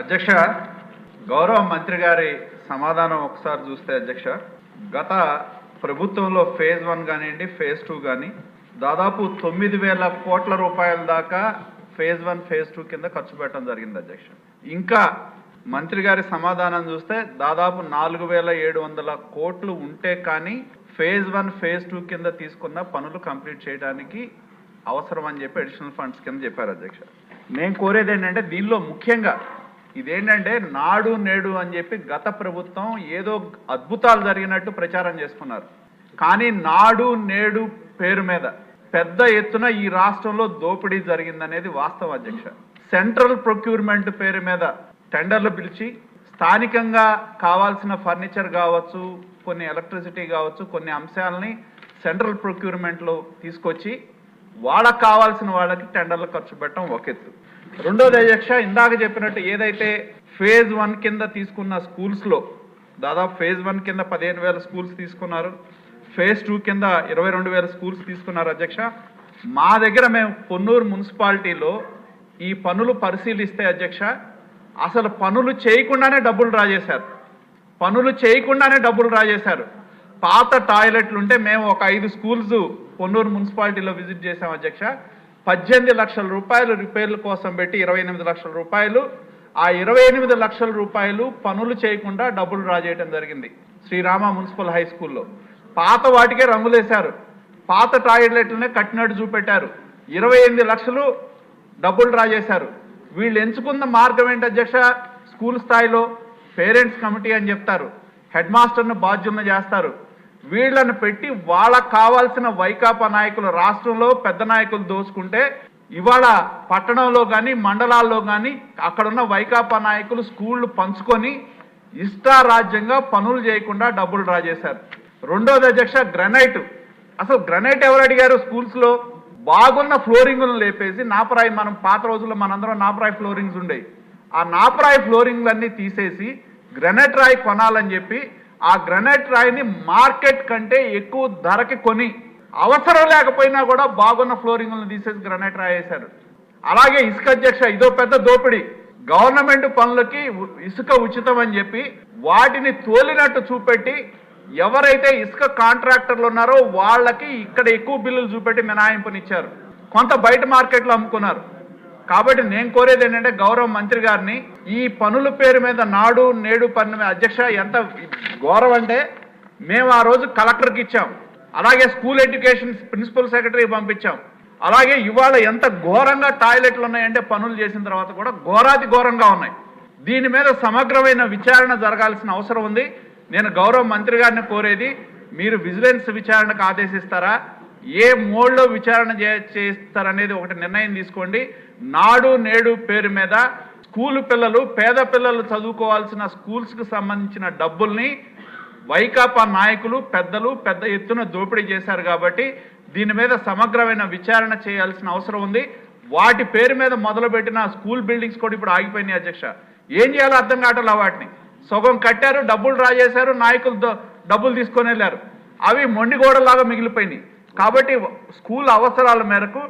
అధ్యక్ష గౌరవ మంత్రి గారి సమాధానం ఒకసారి చూస్తే అధ్యక్ష గత ప్రభుత్వంలో ఫేజ్ వన్ కానివ్వండి ఫేజ్ టూ కానీ దాదాపు తొమ్మిది వేల కోట్ల రూపాయల దాకా ఫేజ్ వన్ ఫేజ్ టూ కింద ఖర్చు పెట్టడం జరిగింది అధ్యక్ష. ఇంకా మంత్రి గారి సమాధానం చూస్తే దాదాపు నాలుగు వేల ఏడు వందల కోట్లు ఉంటే కానీ ఫేజ్ వన్ ఫేజ్ టూ కింద తీసుకున్న పనులు కంప్లీట్ చేయడానికి అవసరం అని చెప్పి అడిషనల్ ఫండ్స్ కింద చెప్పారు అధ్యక్ష. నేను కోరేది ఏంటంటే దీనిలో ముఖ్యంగా ఇదేంటంటే నాడు నేడు అని చెప్పి గత ప్రభుత్వం ఏదో అద్భుతాలు జరిగినట్టు ప్రచారం చేసుకున్నారు. కానీ నాడు నేడు పేరు మీద పెద్ద ఎత్తున ఈ రాష్ట్రంలో దోపిడీ జరిగిందనేది వాస్తవ అధ్యక్ష. సెంట్రల్ ప్రొక్యూర్మెంట్ పేరు మీద టెండర్లు పిలిచి స్థానికంగా కావాల్సిన ఫర్నిచర్ కావచ్చు కొన్ని ఎలక్ట్రిసిటీ కావచ్చు కొన్ని అంశాలని సెంట్రల్ ప్రొక్యూర్మెంట్లో తీసుకొచ్చి వాళ్ళకి కావాల్సిన వాళ్ళకి టెండర్లు ఖర్చు పెట్టడం ఒక ఎత్తు. రెండోది అధ్యక్ష ఇందాక చెప్పినట్టు ఏదైతే ఫేజ్ వన్ కింద తీసుకున్న స్కూల్స్లో దాదాపు ఫేజ్ వన్ కింద పదిహేను వేల స్కూల్స్ తీసుకున్నారు. ఫేజ్ టూ కింద ఇరవై రెండు వేల స్కూల్స్ తీసుకున్నారు అధ్యక్ష. మా దగ్గర మేము పొన్నూరు మున్సిపాలిటీలో ఈ పనులు పరిశీలిస్తే అధ్యక్ష అసలు పనులు చేయకుండానే డబ్బులు డ్రా చేశారు. పనులు చేయకుండానే డబ్బులు డ్రా చేశారు. పాత టాయిలెట్లు ఉంటే మేము ఒక ఐదు స్కూల్స్ పొన్నూరు మున్సిపాలిటీలో విజిట్ చేశాం అధ్యక్ష. పద్దెనిమిది లక్షల రూపాయలు రిపేర్ల కోసం పెట్టి ఇరవై ఎనిమిది లక్షల రూపాయలు. ఆ ఇరవై ఎనిమిది లక్షల రూపాయలు పనులు చేయకుండా డబ్బులు డ్రా చేయడం జరిగింది. శ్రీరామ మున్సిపల్ హై స్కూల్లో. పాత వాటికే రంగులేశారు. పాత టాయిలెట్లనే కట్టినట్టు చూపెట్టారు. ఇరవై ఎనిమిది లక్షలు డబ్బులు డ్రా చేశారు. వీళ్ళు ఎంచుకున్న మార్గం ఏంటి అధ్యక్ష? స్కూల్ స్థాయిలో పేరెంట్స్ కమిటీ అని చెప్తారు. హెడ్ మాస్టర్ను బాధ్యులను చేస్తారు. వీళ్ళను పెట్టి వాళ్ళకు కావాల్సిన వైకాపా నాయకులు రాష్ట్రంలో పెద్ద నాయకులు దోచుకుంటే ఇవాళ పట్టణంలో కానీ మండలాల్లో కానీ అక్కడున్న వైకాపా నాయకులు స్కూళ్ళు పంచుకొని ఇష్టారాజ్యంగా పనులు చేయకుండా డబ్బులు డ్రా చేశారు. రెండోది అధ్యక్ష గ్రనైట్. అసలు గ్రనైట్ ఎవరు అడిగారు స్కూల్స్లో బాగున్న ఫ్లోరింగ్లను లేపేసి నాపరాయి మనం పాత రోజుల్లో మనందరం నాపరాయి ఫ్లోరింగ్స్ ఉండేవి. ఆ నాపరాయి ఫ్లోరింగ్లన్నీ తీసేసి గ్రనైట్ రాయి కొనాలని చెప్పి ఆ గ్రనైట్ రాయిని మార్కెట్ కంటే ఎక్కువ ధరకి కొని అవసరం లేకపోయినా కూడా బాగున్న ఫ్లోరింగ్లను తీసేసి గ్రనైట్ రాయేశారు. అలాగే ఇసుక అధ్యక్ష ఇదో పెద్ద దోపిడీ. గవర్నమెంట్ పనులకి ఇసుక ఉచితం అని చెప్పి వాటిని తోలినట్టు చూపెట్టి ఎవరైతే ఇసుక కాంట్రాక్టర్లు ఉన్నారో వాళ్ళకి ఇక్కడ ఎక్కువ బిల్లులు చూపెట్టి మినహాయింపునిచ్చారు. కొంత బయట మార్కెట్లో అమ్ముకున్నారు. కాబట్టి నేను కోరేది ఏంటంటే గౌరవ మంత్రి గారిని ఈ పనుల పేరు మీద నాడు నేడు పన్ను అధ్యక్ష ఎంత గౌరవం అంటే మేము ఆ రోజు కలెక్టర్కి ఇచ్చాం. అలాగే స్కూల్ ఎడ్యుకేషన్ ప్రిన్సిపల్ సెక్రటరీ పంపించాం. అలాగే ఇవాళ ఎంత ఘోరంగా టాయిలెట్లు ఉన్నాయంటే పనులు చేసిన తర్వాత కూడా ఘోరాతి ఘోరంగా ఉన్నాయి. దీని మీద సమగ్రమైన విచారణ జరగాల్సిన అవసరం ఉంది. నేను గౌరవ మంత్రి గారిని కోరేది మీరు విజిలెన్స్ విచారణకు ఆదేశిస్తారా? ఏ మోడ్లో విచారణ చే- చేస్తారనేది ఒకటి నిర్ణయం తీసుకోండి. నాడు నేడు పేరు మీద స్కూల్ పిల్లలు పేద పిల్లలు చదువుకోవాల్సిన స్కూల్స్కి సంబంధించిన డబ్బుల్ని వైకాపా నాయకులు పెద్దలు పెద్ద ఎత్తున దోపిడీ చేశారు కాబట్టి దీని మీద సమగ్రమైన విచారణ చేయాల్సిన అవసరం ఉంది. వాటి పేరు మీద మొదలుపెట్టిన స్కూల్ బిల్డింగ్స్ కూడా ఇప్పుడు ఆగిపోయినాయి అధ్యక్ష. ఏం చేయాలో అర్థం కావట్లా వాటిని. సగం కట్టారు డబ్బులు డ్రా చేశారు నాయకులు డబ్బులు తీసుకొని వెళ్ళారు. అవి మొండిగోడలాగా మిగిలిపోయినాయి. కాబట్టి స్కూల్ అవసరాల మేరకు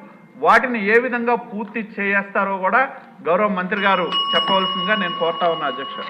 వాటిని ఏ విధంగా పూర్తి చేస్తారో కూడా గౌరవ మంత్రి గారు చెప్పవలసిందిగా నేను కోరుతా ఉన్నా అధ్యక్ష.